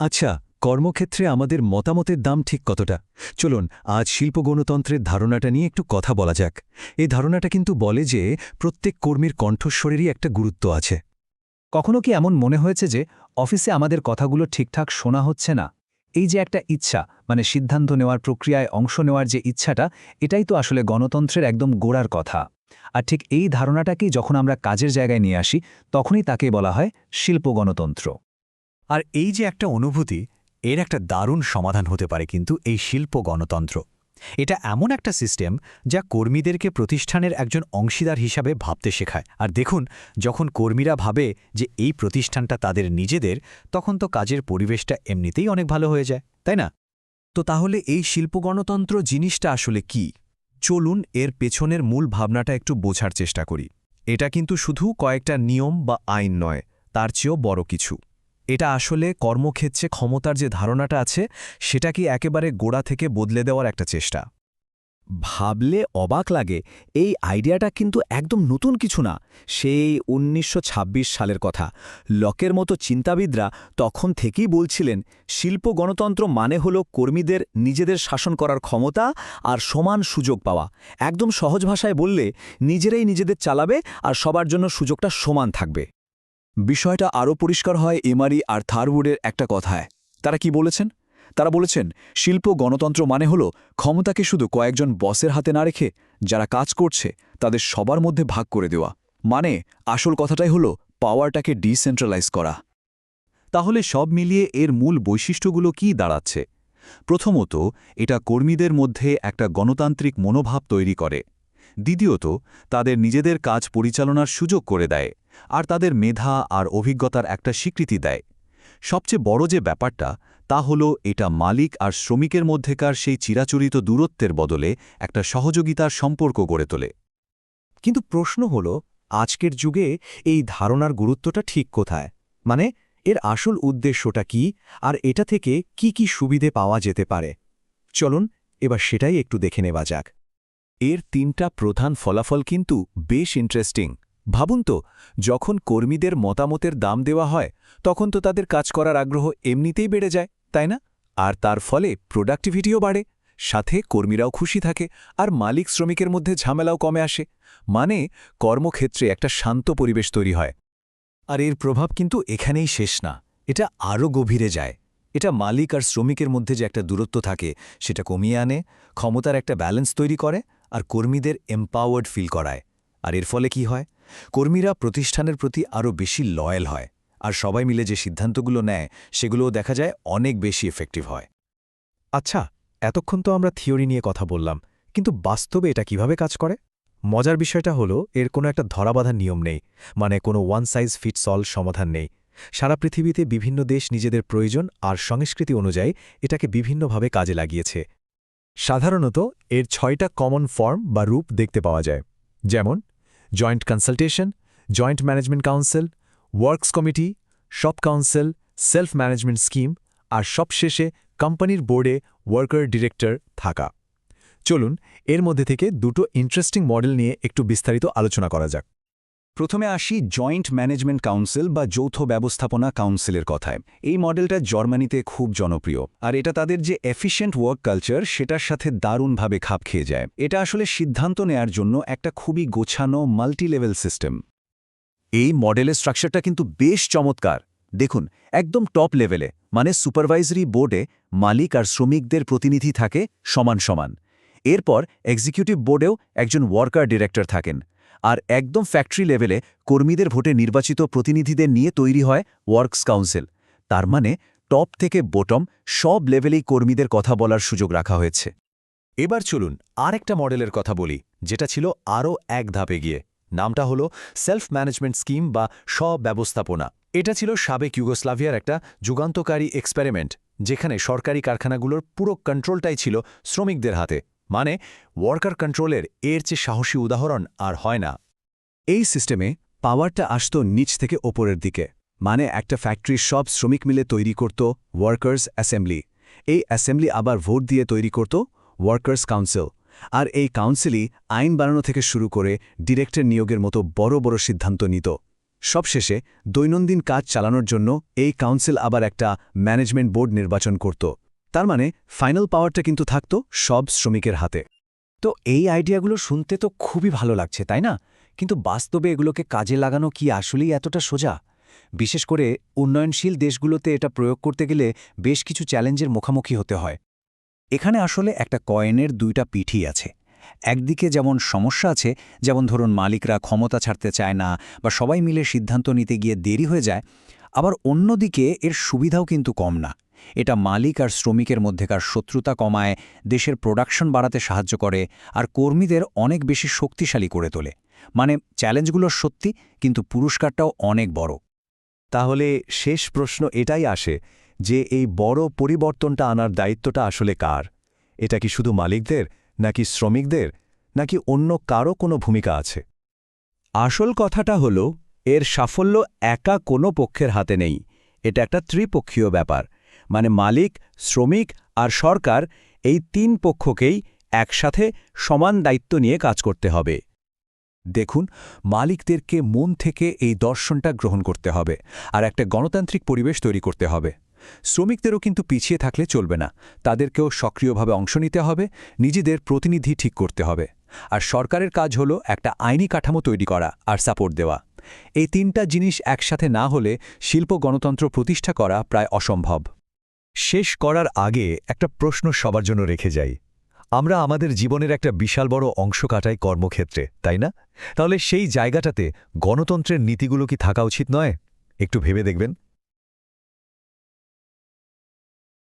আচ্ছা কর্মক্ষেত্রে আমাদের মতামতের দাম ঠিক কতটা? চলুন, আজ শিল্প গণতন্ত্রের ধারণাটা নিয়ে একটু কথা বলা যাক। এই ধারণাটা কিন্তু বলে যে, প্রত্যেক কর্মীর কণ্ঠস্বরেরই একটা গুরুত্ব আছে। কখনো কি এমন মনে হয়েছে যে, অফিসে আমাদের কথাগুলো ঠিকঠাক শোনা হচ্ছে না? এই যে একটা ইচ্ছা মানে সিদ্ধান্ত নেওয়ার প্রক্রিয়ায় অংশ নেওয়ার যে ইচ্ছাটা, এটাই তো আসলে গণতন্ত্রের একদম গোড়ার কথা। আর ঠিক এই ধারণাটাকেই যখন আমরা কাজের জায়গায় নিয়ে আসি, তখনই তাকে বলা হয় শিল্প গণতন্ত্র। আর এই যে একটা অনুভূতি, এর একটা দারুণ সমাধান হতে পারে কিন্তু এই শিল্প গণতন্ত্র। এটা এমন একটা সিস্টেম যা কর্মীদেরকে প্রতিষ্ঠানের একজন অংশীদার হিসাবে ভাবতে শেখায়। আর দেখুন, যখন কর্মীরা ভাবে যে এই প্রতিষ্ঠানটা তাদের নিজেদের, তখন তো কাজের পরিবেশটা এমনিতেই অনেক ভালো হয়ে যায়, তাই না? তো তাহলে এই শিল্প গণতন্ত্র জিনিসটা আসলে কি? চলুন এর পেছনের মূল ভাবনাটা একটু বোঝার চেষ্টা করি। এটা কিন্তু শুধু কয়েকটা নিয়ম বা আইন নয়, তার চেয়েও বড় কিছু। এটা আসলে কর্মক্ষেত্রে ক্ষমতার যে ধারণাটা আছে সেটাকে একেবারে গোড়া থেকে বদলে দেওয়ার একটা চেষ্টা? ভাবলে অবাক লাগে, এই আইডিয়াটা কিন্তু একদম নতুন কিছু না, সেই উনিশশো ছাব্বিশ সালের কথা। লকের মতো চিন্তাবিদরা তখন থেকেই বলছিলেন, শিল্প গণতন্ত্র মানে হল কর্মীদের নিজেদের শাসন করার ক্ষমতা আর সমান সুযোগ পাওয়া। একদম সহজ ভাষায় বললে, নিজেরাই নিজেদের চালাবে আর সবার জন্য সুযোগটা সমান থাকবে। বিষয়টা আরও পরিষ্কার হয় এমারি আর থারউডের একটা কথায়। তারা কি বলেছেন? তারা বলেছেন, শিল্প গণতন্ত্র মানে হল ক্ষমতাকে শুধু কয়েকজন বসের হাতে না রেখে যারা কাজ করছে, তাদের সবার মধ্যে ভাগ করে দেওয়া। মানে আসল কথাটাই হল পাওয়ারটাকে ডিসেন্ট্রালাইজ করা। তাহলে সব মিলিয়ে এর মূল বৈশিষ্ট্যগুলো কি দাঁড়াচ্ছে? প্রথমত, এটা কর্মীদের মধ্যে একটা গণতান্ত্রিক মনোভাব তৈরি করে। দ্বিতীয়ত, তাদের নিজেদের কাজ পরিচালনার সুযোগ করে দেয়। আর তাদের মেধা আর অভিজ্ঞতার একটা স্বীকৃতি দেয়। সবচেয়ে বড় যে ব্যাপারটা, তা হল এটা মালিক আর শ্রমিকের মধ্যেকার সেই চিরাচরিত দূরত্বের বদলে একটা সহযোগিতার সম্পর্ক গড়ে তোলে। কিন্তু প্রশ্ন হল, আজকের যুগে এই ধারণার গুরুত্বটা ঠিক কোথায়? মানে এর আসল উদ্দেশ্যটা কি? আর এটা থেকে কি কি সুবিধে পাওয়া যেতে পারে? চলুন, এবার সেটাই একটু দেখে নেওয়া যাক। এর তিনটা প্রধান ফলাফল কিন্তু বেশ ইন্টারেস্টিং ভাবুন তো, যখন কর্মীদের মতামতের দাম দেওয়া হয়, তখন তো তাদের কাজ করার আগ্রহ এমনিতেই বেড়ে যায়, তাই না? আর তার ফলে প্রোডাক্টিভিটিও বাড়ে, সাথে কর্মীরাও খুশি থাকে, আর মালিক শ্রমিকের মধ্যে ঝামেলাও কমে আসে মানে কর্মক্ষেত্রে একটা শান্ত পরিবেশ তৈরি হয়। আর এর প্রভাব কিন্তু এখানেই শেষ না, এটা আরও গভীরে যায়। এটা মালিক আর শ্রমিকের মধ্যে যে একটা দূরত্ব থাকে, সেটা কমিয়ে আনে, ক্ষমতার একটা ব্যালেন্স তৈরি করে, আর কর্মীদের এম্পাওয়ার্ড ফিল করায়। আর এর ফলে কি হয়? কর্মীরা প্রতিষ্ঠানের প্রতি আরও বেশি লয়াল হয়, আর সবাই মিলে যে সিদ্ধান্তগুলো নেয়, সেগুলোও দেখা যায় অনেক বেশি এফেক্টিভ হয়। আচ্ছা এতক্ষণ তো আমরা থিওরি নিয়ে কথা বললাম, কিন্তু বাস্তবে এটা কীভাবে কাজ করে? মজার বিষয়টা হলো, এর কোনো একটা ধরাবাধা নিয়ম নেই মানে কোনো ওয়ান সাইজ ফিটস অল সমাধান নেই। সারা পৃথিবীতে বিভিন্ন দেশ নিজেদের প্রয়োজন আর সংস্কৃতি অনুযায়ী এটাকে বিভিন্নভাবে কাজে লাগিয়েছে। সাধারণত এর ছয়টা কমন ফর্ম বা রূপ দেখতে পাওয়া যায়, যেমন joint consultation, joint management council, works committee, shop council, self management scheme আর সবশেষে কোম্পানির বোর্ডে ওয়ার্কার ডিরেক্টর থাকা। চলুন, এর মধ্যে থেকে দুটো ইন্টারেস্টিং মডেল নিয়ে একটু বিস্তারিত আলোচনা করা যাক। প্রথমে আসি জয়েন্ট ম্যানেজমেন্ট কাউন্সিল বা যৌথ ব্যবস্থাপনা কাউন্সিলের কথায়। এই মডেলটা জার্মানিতে খুব জনপ্রিয়। আর এটা তাদের যে এফিশিয়েন্ট ওয়ার্ক কালচার সেটার সাথে দারুণভাবে খাপ খেয়ে যায়। এটা আসলে সিদ্ধান্ত নেয়ার জন্য একটা খুবই গোছানো মাল্টি লেভেল সিস্টেম এই মডেলের স্ট্রাকচারটা কিন্তু বেশ চমৎকার। দেখুন, একদম টপ লেভেলে মানে সুপারভাইজারি বোর্ডে মালিক আর শ্রমিকদের প্রতিনিধি থাকে সমান সমান। এরপর এক্সিকিউটিভ বোর্ডেও একজন ওয়ার্কার ডিরেক্টর থাকেন। আর একদম ফ্যাক্টরি লেভেলে কর্মীদের ভোটে নির্বাচিত প্রতিনিধিদের নিয়ে তৈরি হয় ওয়ার্কস কাউন্সিল তার মানে টপ থেকে বোটম সব লেভেলেই কর্মীদের কথা বলার সুযোগ রাখা হয়েছে। এবার চলুন আর একটা মডেলের কথা বলি, যেটা ছিল আরও এক ধাপে গিয়ে নামটা হলো সেলফ ম্যানেজমেন্ট স্কিম বা স্ব-ব্যবস্থাপনা। এটা ছিল সাবেক ইউগোস্লাভিয়ার একটা যুগান্তকারী এক্সপেরিমেন্ট যেখানে সরকারি কারখানাগুলোর পুরো কন্ট্রোলটাই ছিল শ্রমিকদের হাতে। মানে ওয়ার্কার কন্ট্রোলের এর চেয়ে সাহসী উদাহরণ আর হয় না। এই সিস্টেমে পাওয়ারটা আসত নিচ থেকে ওপরের দিকে মানে একটা ফ্যাক্টরির সব শ্রমিক মিলে তৈরি করত ওয়ার্কার্স অ্যাসেম্বলি। এই অ্যাসেম্বলি আবার ভোট দিয়ে তৈরি করত ওয়ার্কার্স কাউন্সিল। আর এই কাউন্সিলই আইন বানানো থেকে শুরু করে ডিরেক্টর নিয়োগের মতো বড় বড় সিদ্ধান্ত নিত। সবশেষে দৈনন্দিন কাজ চালানোর জন্য এই কাউন্সিল আবার একটা ম্যানেজমেন্ট বোর্ড নির্বাচন করত। তার মানে ফাইনাল পাওয়ারটা কিন্তু থাকত সব শ্রমিকের হাতে। তো এই আইডিয়াগুলো শুনতে তো খুবই ভালো লাগছে, তাই না? কিন্তু বাস্তবে এগুলোকে কাজে লাগানো কি আসলেই এতটা সোজা? বিশেষ করে উন্নয়নশীল দেশগুলোতে এটা প্রয়োগ করতে গেলে বেশ কিছু চ্যালেঞ্জের মুখোমুখি হতে হয়। এখানে আসলে একটা কয়েনের দুইটা পিঠই আছে। একদিকে যেমন সমস্যা আছে, যেমন ধরুন মালিকরা ক্ষমতা ছাড়তে চায় না বা সবাই মিলে সিদ্ধান্ত নিতে গিয়ে দেরি হয়ে যায়, আবার অন্যদিকে এর সুবিধাও কিন্তু কম না। এটা মালিক আর শ্রমিকের মধ্যেকার শত্রুতা কমায়, দেশের প্রোডাকশন বাড়াতে সাহায্য করে আর কর্মীদের অনেক বেশি শক্তিশালী করে তোলে। মানে চ্যালেঞ্জগুলো সত্যি, কিন্তু পুরস্কারটাও অনেক বড়। তাহলে শেষ প্রশ্ন এটাই আসে যে এই বড় পরিবর্তনটা আনার দায়িত্বটা আসলে কার? এটা কি শুধু মালিকদের, নাকি শ্রমিকদের, নাকি অন্য কারও কোনো ভূমিকা আছে? আসল কথাটা হলো, এর সাফল্য একা কোনো পক্ষের হাতে নেই। এটা একটা ত্রিপক্ষীয় ব্যাপার। মানে মালিক, শ্রমিক আর সরকার এই তিন পক্ষকেই একসাথে সমান দায়িত্ব নিয়ে কাজ করতে হবে। দেখুন, মালিকদেরকে মন থেকে এই দর্শনটা গ্রহণ করতে হবে আর একটা গণতান্ত্রিক পরিবেশ তৈরি করতে হবে। শ্রমিকদেরও কিন্তু পিছিয়ে থাকলে চলবে না। তাদেরকেও সক্রিয়ভাবে অংশ নিতে হবে, নিজেদের প্রতিনিধি ঠিক করতে হবে। আর সরকারের কাজ হল একটা আইনি কাঠামো তৈরি করা আর সাপোর্ট দেওয়া। এই তিনটা জিনিস একসাথে না হলে শিল্প গণতন্ত্র প্রতিষ্ঠা করা প্রায় অসম্ভব। শেষ করার আগে একটা প্রশ্ন সবার জন্য রেখে যাই। আমরা আমাদের জীবনের একটা বিশাল বড় অংশ কাটাই কর্মক্ষেত্রে, তাই না? তাহলে সেই জায়গাটাতে গণতন্ত্রের নীতিগুলো কি থাকা উচিত নয়? একটু ভেবে দেখবেন।